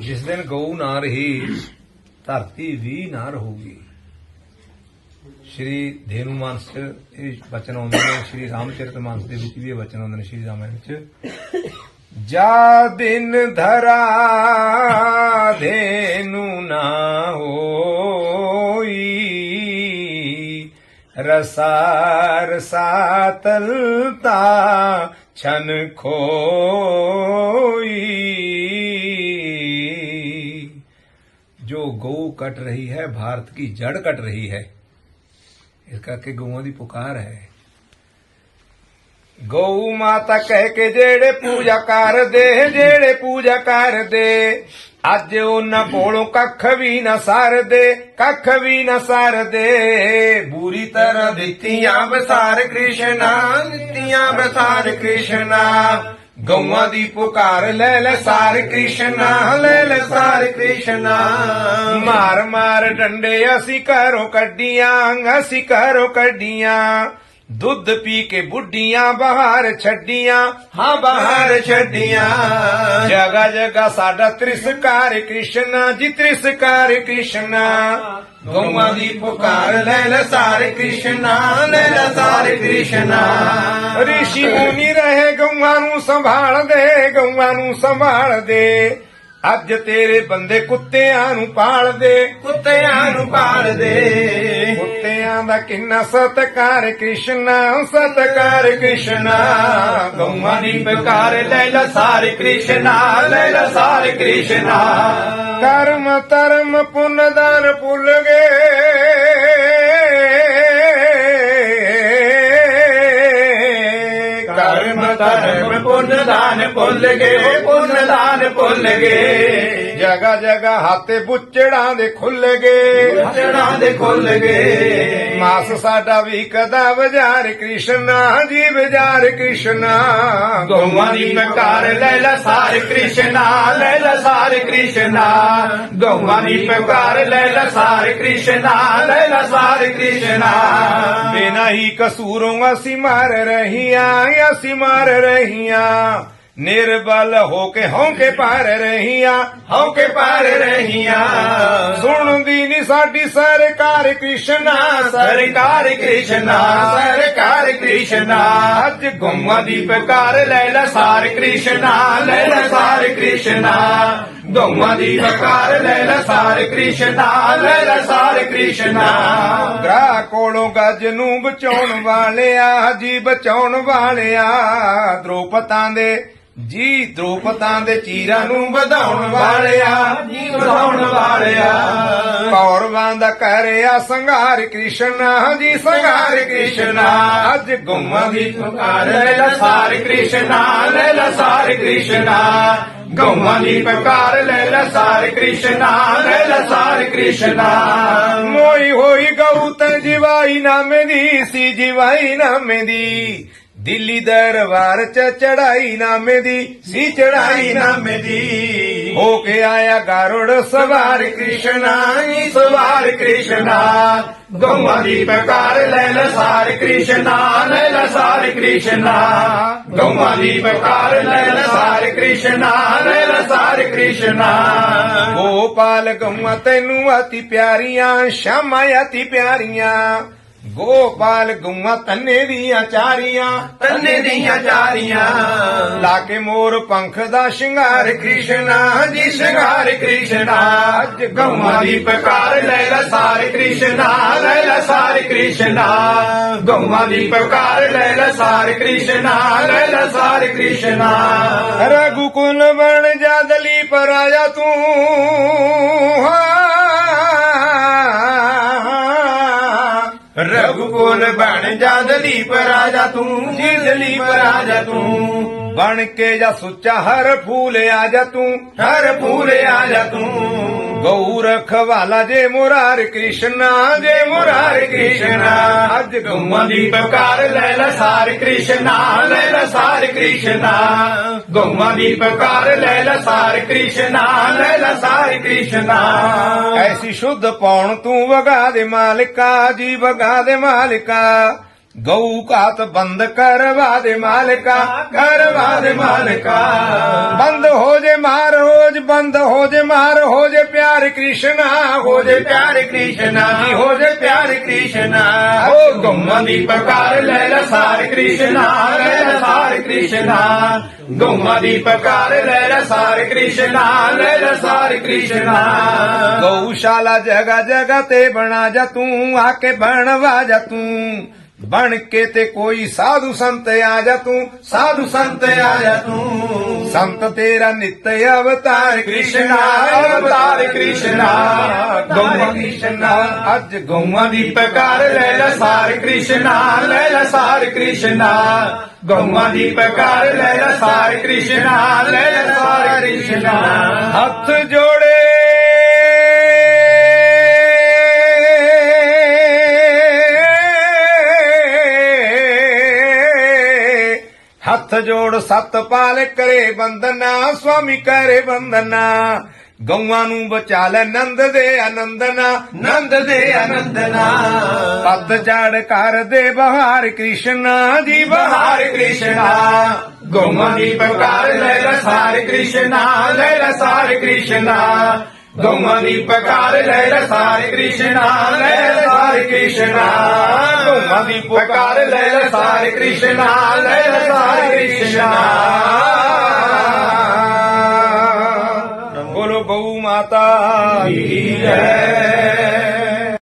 ਜਿਸ ਦਿਨ ਗਊ ਨਾ ਰਹੀ, ਧਰਤੀ ਵੀ ਨਾ ਰਹੂਗੀ। ਸ਼੍ਰੀ ਧੇਨੂ ਮਾਨਸ ਚ ਇਹ ਬਚਨ ਆਉਂਦੇ ਨੇ, ਸ਼੍ਰੀ ਰਾਮਚਰਿਤ ਮਾਨਸ ਦੇ ਵਿੱਚ ਵੀ ਇਹ ਬਚਨ ਆਉਂਦੇ ਨੇ ਸ਼੍ਰੀ ਰਾਮਾਇਣ ਚ ਜਾ ਦਿਨ ਧਰਾ ਧੇਨੂ ਨਾ ਹੋਈ ਰਸਾਰ ਸਾਤਲਤਾ ਛਨ ਖੋਈ। जो गौ कट रही है भारत की जड़ कट रही है ਇਸ ਕਰਕੇ ਗਊਆਂ ਦੀ ਪੁਕਾਰ ਹੈ ਗਊ ਮਾਤਾ ਕਹਿ ਕੇ ਜਿਹੜੇ ਪੂਜਾ ਕਰਦੇ ਜਿਹੜੇ ਪੂਜਾ ਕਰਦੇ ਅੱਜ ਉਹਨਾਂ ਕੋਲੋਂ ਕੱਖ ਵੀ ਨਾ ਸਰਦੇ ਕੱਖ ਵੀ ਨਾ ਸਰਦੇ ਬੁਰੀ ਤਰ੍ਹਾਂ ਦਿੱਤੀਆਂ ਬਸਾਰ ਕ੍ਰਿਸ਼ਨਾ ਦਿੱਤੀਆਂ ਬਸਾਰ ਕ੍ਰਿਸ਼ਨਾ ਗਊਆਂ ਦੀ ਪੁਕਾਰ ਲੈ ਲੈ ਸਾਰ ਕ੍ਰਿਸ਼ਨਾ, ਲੈ ਲੈ ਸਾਰ ਕ੍ਰਿਸ਼ਨਾ। ਮਾਰ ਮਾਰ ਡੰਡੇ ਅਸੀਂ ਘਰੋਂ ਕੱਢੀਆਂ ਅਸੀਂ ਘਰੋਂ ਕੱਢੀਆਂ। ਦੁੱਧ ਪੀ ਕੇ ਬੁੱਢੀਆਂ ਬਾਹਰ ਛੱਡੀਆਂ, ਹਾਂ ਬਾਹਰ ਛੱਡੀਆਂ। ਜਗਾ ਜਗਾ ਸਾਡਾ ਤ੍ਰਿਸਕਾਰ ਕ੍ਰਿਸ਼ਨ ਜੀ, ਤ੍ਰਿਸਕਾਰ ਕ੍ਰਿਸ਼ਨਾ। ਗਊਆਂ ਦੀ ਪੁਕਾਰ ਲੈ ਲੈ ਸਾਰੇ ਕ੍ਰਿਸ਼ਨਾ, ਲੈ ਲੈ ਸਾਰੇ ਕ੍ਰਿਸ਼ਨਾ। ਰਿਸ਼ੀ ਮੁਨੀ ਰਹੇ ਗਊਆਂ ਨੂੰ ਸੰਭਾਲਦੇ, ਗਊਆਂ ਨੂੰ ਸੰਭਾਲਦੇ। ਅੱਜ ਤੇਰੇ ਬੰਦੇ ਕੁੱਤਿਆਂ ਨੂੰ ਪਾਲਦੇ। ਕੁੱਤਿਆਂ ਨੂੰ ਪਾਲਦੇ। ਕੁੱਤਿਆਂ ਦਾ ਕਿੰਨਾ ਸਤਕਾਰ ਕ੍ਰਿਸ਼ਨਾ ਸਤਕਾਰ ਕ੍ਰਿਸ਼ਨਾ। ਗਊਆਂ ਦੀ ਪੁਕਾਰ ਲੈ ਲੈ ਸਾਰੇ ਕ੍ਰਿਸ਼ਨਾ ਲੈ ਲੈ ਸਾਰੇ ਕ੍ਰਿਸ਼ਨਾ। ਕਰਮ ਧਰਮ ਪੁੰਨ ਦਾਨ ਭੁੱਲ ਗਏ। ਕਰਮ ਧਰਮ ਪੁੰਨ ਦਾਨ ਭੁੱਲ ਗਏ ਪੁੰਨ ਦਾਨ ਭੁੱਲ ਗਏ। ਜਗਾ ਜਗਾ ਹਾਤੇ ਬੁੱਚੜਾਂ ਦੇ ਖੁੱਲ ਗਏ। ਬੁੱਚੜਾਂ ਦੇ ਖੁੱਲ ਗਏ। ਮਾਸ ਸਾਡਾ ਵੀ ਕਦਾ ਬਾਜ਼ਾਰ ਕ੍ਰਿਸ਼ਨਾ ਜੀ ਬਾਜ਼ਾਰ ਕ੍ਰਿਸ਼ਨਾ। ਗਊਆਂ ਦੀ ਪੁਕਾਰ ਲੈ ਲੈ ਸਾਰੇ ਕ੍ਰਿਸ਼ਨਾ ਲੈ ਲੈ ਸਾਰੇ ਕ੍ਰਿਸ਼ਨਾ। ਗਊਆਂ ਦੀ ਪੁਕਾਰ ਲੈ ਲੈ ਸਾਰੇ ਕ੍ਰਿਸ਼ਨਾ ਲੈ ਲੈ ਸਾਰੇ ਕ੍ਰਿਸ਼ਨਾ। ਬਿਨਾ ਹੀ ਕਸੂਰੋਂ ਅਸੀਂ ਮਾਰ ਰਹੀਆਂ ਅਸੀਂ ਮਾਰ ਰਹੀਆਂ। ਨਿਰਬਲ ਹੋ ਕੇ ਹੌਂਕੇ ਪਾਰ ਰਹੀਆਂ ਹੌਂਕੇ ਪਾਰ ਰਹੀਆਂ। ਸੁਣਦੀ ਨਹੀਂ ਸਾਡੀ ਸਰਕਾਰ ਕ੍ਰਿਸ਼ਨਾ ਸਰਕਾਰ ਕ੍ਰਿਸ਼ਨਾ ਸਰਕਾਰ ਕ੍ਰਿਸ਼ਨਾ। ਅੱਜ ਗੁੰਮਾਂ ਦੀ ਪਕਾਰ, ਲੈ ਲੈ ਸਾਰ ਕ੍ਰਿਸ਼ਨਾ, ਲੈ ਲੈ ਸਾਰ ਕ੍ਰਿਸ਼ਨਾ। ਗਊਆਂ ਦੀ ਪੁਕਾਰ ਲੈ ਲੈ ਸਾਰ ਕ੍ਰਿਸ਼ਨਾ, ਲੈ ਲੈ ਸਾਰ ਕ੍ਰਿਸ਼ਨਾ। ਗ੍ਰਹ ਕੋਲੋਂ ਗੱਜ ਨੂੰ ਬਚਾਉਣ ਵਾਲਿਆ, ਜੀ ਬਚਾਉਣ ਵਾਲਿਆ। ਦ੍ਰੋਪਤਾਂ ਦੇ, ਜੀ ਦ੍ਰੋਪਤਾਂ ਦੇ ਚੀਰਾਂ ਨੂੰ ਵਧਾਉਣ ਵਾਲਿਆ, ਜੀ ਵਧਾਉਣ ਵਾਲਿਆ। ਕੌਰਵਾਂ ਦਾ ਕਰਿਆ ਸੰਘਾਰ ਕ੍ਰਿਸ਼ਨਾ, ਜੀ ਸੰਘਾਰ ਕ੍ਰਿਸ਼ਨਾ। ਅੱਜ ਗੁੰਮਾਂ ਦੀ ਪੁਕਾਰ, ਲੈ ਲੈ ਸਾਰ ਕ੍ਰਿਸ਼ਨਾ, ਲੈ ਲੈ ਸਾਰ ਕ੍ਰਿਸ਼ਨਾ। ਗਊਆਂ ਦੀ ਪੁਕਾਰ ਲੈ ਲੈ ਸਾਰ ਕ੍ਰਿਸ਼ਨਾ, ਲੈ ਲੈ ਸਾਰ ਕ੍ਰਿਸ਼ਨਾ। ਮੋਈ ਹੋਈ ਗਊ ਤੇ ਜਿਵਾਈ ਨਾਮੇ ਦੀ ਸੀ, ਜਿਵਾਈ ਨਾਮੇ ਦੀ ਦਿੱਲੀ ਦਰਬਾਰ ਚ ਚੜਾਈ ਨਾਮੇ ਦੀ ਸੀ ਚੜਾਈ ਨਾਮੇ ਦੀ ਹੋ ਕੇ ਆਇਆ ਗਾਰੁੜ ਸਵਾਰ ਕ੍ਰਿਸ਼ਨਾ ਜੀ ਸਵਾਰ ਕ੍ਰਿਸ਼ਨਾ। ਗਊਆਂ ਦੀ ਪੁਕਾਰ ਲੈ ਲੈ ਸਾਰ ਕ੍ਰਿਸ਼ਨਾ, ਲੈ ਲੈ ਸਾਰ ਕ੍ਰਿਸ਼ਨਾ। ਗਊਆਂ ਦੀ ਪੁਕਾਰ ਲੈ ਲੈ ਕ੍ਰਿਸ਼ਨਾ ਲੈ ਲੈ ਸਾਰ ਕ੍ਰਿਸ਼ਨਾ। ਗੋਪਾਲ ਗਊਆਂ ਤੈਨੂੰ ਅਤੀ ਪਿਆਰੀਆਂ ਸ਼ਾਮਾਂ ਅਤੀ ਪਿਆਰੀਆਂ। ਗੋਪਾਲ ਗਊਆਂ ਤੰਨੇ ਦੀਆਂ ਚਾਰੀਆਂ ਤੰਨੇ ਦੀਆਂ ਚਾਰੀਆਂ। ਲਾ ਕੇ ਮੋਰ ਪੰਖ ਦਾ ਸ਼ਿੰਗਾਰ ਕ੍ਰਿਸ਼ਨਾ ਜੀ ਸ਼ਿੰਗਾਰ ਕ੍ਰਿਸ਼ਨਾ। ਅੱਜ ਗਊਆਂ ਦੀ ਪੁਕਾਰ ਲੈ ਲੈ ਸਾਰ ਕ੍ਰਿਸ਼ਨਾ ਲੈ ਲੈ ਸਾਰ ਕ੍ਰਿਸ਼ਨਾ। ਗਊਆਂ ਦੀ ਪੁਕਾਰ ਲੈ ਲੈ ਸਾਰ ਕ੍ਰਿਸ਼ਨਾ ਲੈ ਲੈ ਸਾਰ ਕ੍ਰਿਸ਼ਨਾ। ਰਘੁਕੁਲ ਬਣ ਜਾ ਦਲੀਪ ਰਾਜਾ ਤੂੰ ਰਘੁਕੁਲ ਬਣ ਜਾ ਦਲੀਪ ਰਾਜਾ ਤੂੰ, ਜੀ ਦਲੀਪ ਰਾਜਾ ਤੂੰ। ਬਣ ਕੇ ਜਾ ਸੁੱਚਾ ਹਰ ਫੂਲ ਆ ਜਾ ਤੂੰ, ਹਰ ਫੂਲ ਆ ਜਾ ਤੂੰ। ਗਊ ਰਖਵਾਲਾ ਜੇ ਮੁਰਾਰ ਕ੍ਰਿਸ਼ਨਾ, ਜੇ ਮੁਰਾਰ ਕ੍ਰਿਸ਼ਨਾ। ਅੱਜ ਗਊਆਂ ਦੀ ਪੁਕਾਰ ਲੈ ਲੈ ਸਾਰ ਕ੍ਰਿਸ਼ਨਾ, ਲੈ ਲੈ ਸਾਰ ਕ੍ਰਿਸ਼ਨਾ। ਗਊਆਂ ਦੀ ਪੁਕਾਰ ਲੈ ਲੈ ਸਾਰ ਕ੍ਰਿਸ਼ਨਾ, ਲੈ ਲੈ ਸਾਰ ਕ੍ਰਿਸ਼ਨਾ। ਐਸੀ ਸ਼ੁੱਧ ਪਾਉਣ ਤੂੰ ਵਗਾ ਦੇ ਮਾਲਿਕਾ, ਜੀ ਵਗਾ ਦੇ ਮਾਲਿਕਾ। ਗਊ ਘਾਤ ਬੰਦ ਕਰਵਾ ਦੇ ਮਾਲਕਾ ਕਰਵਾ ਦੇ ਮਾਲਕਾ। ਬੰਦ ਹੋ ਜੇ ਮਾਰ ਹੋਜ ਬੰਦ ਹੋ ਜੇ ਮਾਰ ਹੋ ਜੇ ਪਿਆਰ ਕ੍ਰਿਸ਼ਨਾ ਹੋ ਜੇ ਪਿਆਰ ਕ੍ਰਿਸ਼ਨਾ। ਹੋ ਜੇ ਪਿਆਰ ਕ੍ਰਿਸ਼ਨਾ? ਓ ਗਊਆਂ ਦੀ ਪਕਾਰ ਲੈ ਲੈ ਸਾਰ ਕ੍ਰਿਸ਼ਨਾ ਲੈ ਲੈ ਸਾਰ ਕ੍ਰਿਸ਼ਨਾ। ਗਊਆਂ ਦੀ ਪਕਾਰ ਲੈ ਲੈ ਸਾਰ ਕ੍ਰਿਸ਼ਨਾ ਲੈ ਲੈ ਸਾਰ ਕ੍ਰਿਸ਼ਨਾ। ਗਊਸ਼ਾਲਾ ਜਗਾ ਜਗਾ ਤੇ ਬਣਾ ਜਾ ਤੂੰ ਆ ਕੇ ਬਣਵਾ ਜਾ ਤੂੰ। ਬਣ ਕੇ ਤੇ ਕੋਈ ਸਾਧੂ ਸੰਤ ਆ ਜਾ ਤੂੰ, ਸਾਧੂ ਸੰਤ ਆ ਜਾ ਤੂੰ। ਸੰਤ ਤੇਰਾ ਨਿਤ ਅਵਤਾਰ ਕ੍ਰਿਸ਼ਨਾ ਅਵਤਾਰ ਕ੍ਰਿਸ਼ਨਾ। ਗਊਆਂ ਕ੍ਰਿਸ਼ਨਾ ਅੱਜ ਗਊਆਂ ਦੀ ਪਕਾਰ ਲੈ ਲੈ ਸਾਰ ਕ੍ਰਿਸ਼ਨਾ, ਲੈ ਲੈ ਸਾਰ ਕ੍ਰਿਸ਼ਨਾ। ਗਊਆਂ ਦੀ ਪਕਾਰ ਲੈ ਲੈ ਸਾਰ ਕ੍ਰਿਸ਼ਨਾ, ਲੈ ਲੈ ਸਾਰ ਕ੍ਰਿਸ਼ਨਾ। ਹੱਥ ਜੋ ਹੱਥ ਜੋੜ ਸਤ ਪਾਲ ਕਰੇ ਬੰਦਨਾ ਸੁਆਮੀ ਕਰੇ ਬੰਦਨਾ ਗਊਆਂ ਨੂੰ ਬਚਾ ਲੈ ਨੰਦ ਦੇ ਆਨੰਦਨਾ ਨੰਦ ਦੇ ਆਨੰਦਨਾ। ਪੱਤ ਝਾੜ ਕਰ ਦੇ ਬਹਾਰ ਕ੍ਰਿਸ਼ਨਾ ਜੀ ਬਹਾਰ ਕ੍ਰਿਸ਼ਨਾ। ਗਊਆਂ ਦੀ ਪਕਾਰ ਲੈ ਲੈ ਸਾਰ ਕ੍ਰਿਸ਼ਨਾ ਲੈ ਲੈ ਸਾਰ ਕ੍ਰਿਸ਼ਨਾ। ਗਊਆਂ ਦੀ ਪਕਾਰ ਲੈ ਲੈ ਸਾਰ ਕ੍ਰਿਸ਼ਨਾ, ਲੈ ਲੈ ਸਾਰ ਕ੍ਰਿਸ਼ਨਾ। ਗਊਆਂ ਦੀ ਪਕਾਰ ਲੈ ਲੈ ਸਾਰ ਕ੍ਰਿਸ਼ਨਾ, ਲੈ ਲੈ ਸਾਰ ਕ੍ਰਿਸ਼ਨਾ। ਬੋਲੋ ਗਊ ਮਾਤਾ ਕੀ ਜੈ।